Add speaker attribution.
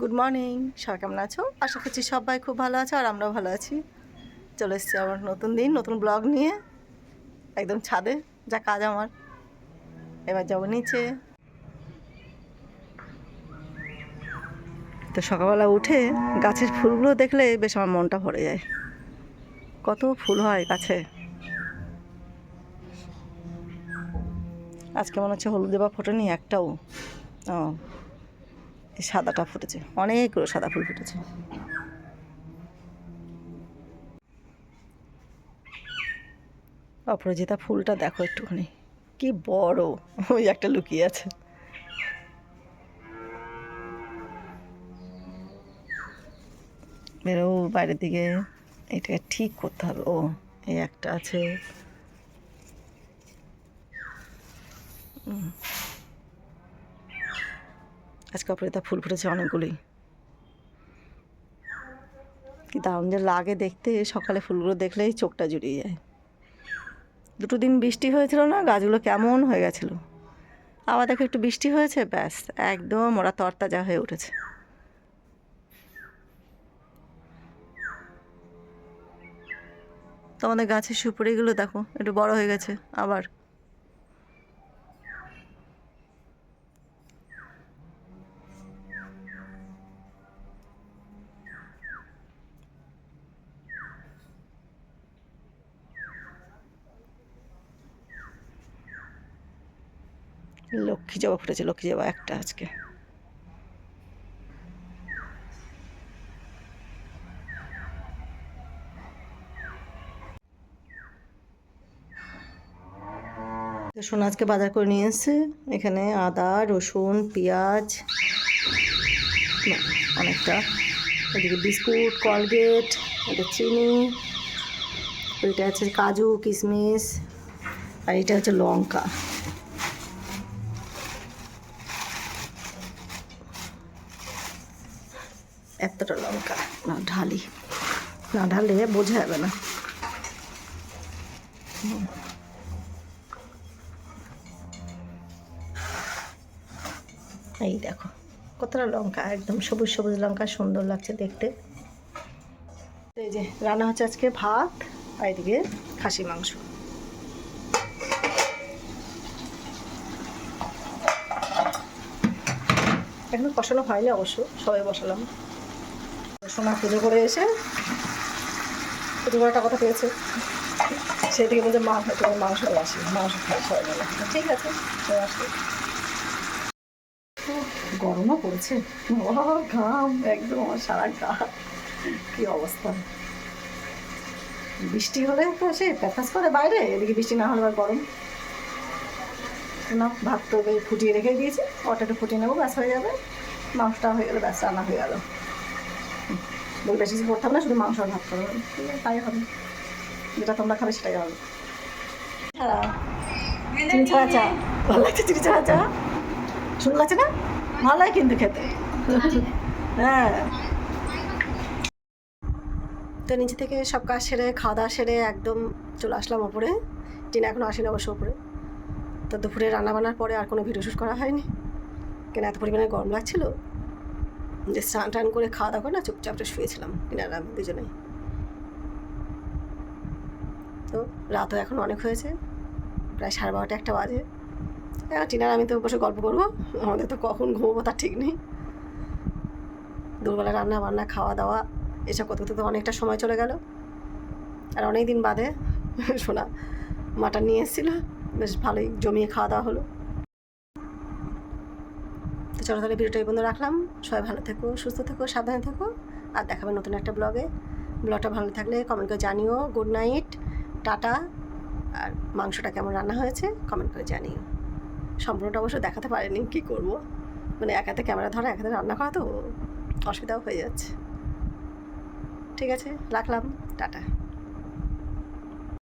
Speaker 1: Good morning সবাই কেমন আছো? আশা করছি সবাই খুব ভালো আছো আর আমরাও ভালো আছি। চলে এসেছি আমার নতুন দিন, নতুন ব্লগ নিয়ে। একদম ছাদে, যা কাজ আমার। এবার যাব নিচে। তো সকালবেলা উঠে গাছের ফুলগুলো দেখলে বেশ আমার মনটা ভরে যায়। কত ফুল হয় গাছে। আজকে মনে হচ্ছে হলুদে বা ফোটেনি একটাও। ও। সাদাটা ফুটেছে। অনেকগুলো সাদা ফুল ফুটেছে। অপরাজিতা ফুলটা দেখো একটুখানি। কি বড়। ওই একটা লুকিয়ে আছে। বেরো বাইরের দিকে এটাকে ঠিক করতে হবে। ও, এই একটা আছে। হুম। আজকে অপরাজিতা ফুল ফুটেছে অনেকগুলোই। কি দারুণ যে লাগে দেখতে, সকালে ফুলগুলো দেখলেই চোখটা জুড়িয়ে যায়। দুটো দিন বৃষ্টি হয়েছিল না, গাছগুলো কেমন হয়ে গেছিল। আবার দেখো একটু বৃষ্টি হয়েছে, ব্যাস, একদম ওরা তরতাজা হয়ে উঠেছে। তোমাদের গাছের সুপুরিগুলো দেখো, একটু বড় হয়ে গেছে, আবার লক্ষ্মী জবা ফুটেছে, লক্ষ্মী জবা একটা আজকে। তো সোনা আজকে বাজার করে নিয়ে এসছে। এখানে আদা, রসুন, পেঁয়াজ অনেকটা। এদিকে বিস্কুট, কলগেট, এটা চিনি এটা আছে কাজু, কিশমিশ, আর এটা হচ্ছে লঙ্কা। এতটা লঙ্কা? না ঢালি। না ঢালে বোঝা যাবে না। এই দেখো কতটা লঙ্কা একদম সবুজ সবুজ লঙ্কা সুন্দর লাগছে দেখতে। এই যে রান্না হচ্ছে আজকে ভাত আর এদিকে খাসি মাংস। এখনও কষানো হয়নি অবশ্য সবাই বসালাম। সোনা পুজো করে এসে পুজো করাটা কথা পেয়েছে। সেই থেকে বলছে, মা হয়তো মাংস আসি, মাংস খাই, সবাই ঠিক আছে, চলে আসি। গরমও পড়েছে। ঘাম, একদম আমার সারা গা। কি অবস্থা। বৃষ্টি হলে তো সে প্যাকাস করে বাইরে, এদিকে বৃষ্টি না হলে গরম। না, ভাত তো ফুটিয়ে রেখে দিয়েছি একটু ফুটিয়ে নেব, ব্যাস হয়ে যাবে। মাংসটা হয়ে গেলে ব্যাস রান্না হয়ে গেল। বলে বেশি কিছু করতে হবে না, শুধু মাংস ভাত করবে তাই হবে। যেটা তোমরা খাবে সেটাই হবে। চিনি ছাড়া চা। ভালো লাগছে চিনি ছাড়া চা? শুনে লাগছে না? ভালো লাগে কিন্তু খেতে। হ্যাঁ। তো নিচে থেকে সব কাজ সেরে, খাওয়া দাওয়া সেরে একদম চলে আসলাম ওপরে। টিনা এখনও আসেনি অবশ্য ওপরে। তো দুপুরে রান্না বান্নার পরে আর কোনো ভিডিও শ্যুট করা হয়নি। কেন, এত পরিমাণে গরম লাগছিল? যে স্নান টান করে খাওয়া দাওয়া করে না চুপচাপটা শুয়েছিলাম টিনার আমি দুজনেই। তো রাতও এখন অনেক হয়েছে, প্রায় সাড়ে বারোটা একটা বাজে। টিনার আমি তো বসে গল্প করব, আমাদের তো কখন ঘুমবো তার ঠিক নেই। দুপুরবেলা রান্না বান্না, খাওয়া দাওয়া, এসব করতে করতে তো অনেকটা সময় চলে গেল। আর অনেক দিন বাদে, শোনা, মাটন নিয়ে এসেছিল, বেশ ভালোই জমিয়ে খাওয়া দাওয়া হলো। চলো তাহলে ভিডিওটা এই পর্যন্ত রাখলাম। সবাই ভালো থেকো, সুস্থ থেকো, সাবধানে থেকো। আর দেখাবে নতুন একটা ব্লগে ব্লগটা ভালো থাকলে কমেন্ট করে জানিও। Good night tata. আর মাংসটা কেমন রান্না হয়েছে কমেন্ট করে জানিও। সম্পূর্ণটা অবশ্য দেখাতে পারেনি, কী করব? মানে এক হাতে ক্যামেরা ধরা, এক হাতে রান্না করা তো অসুবিধাও হয়ে যাচ্ছে। ঠিক আছে, রাখলাম, টাটা।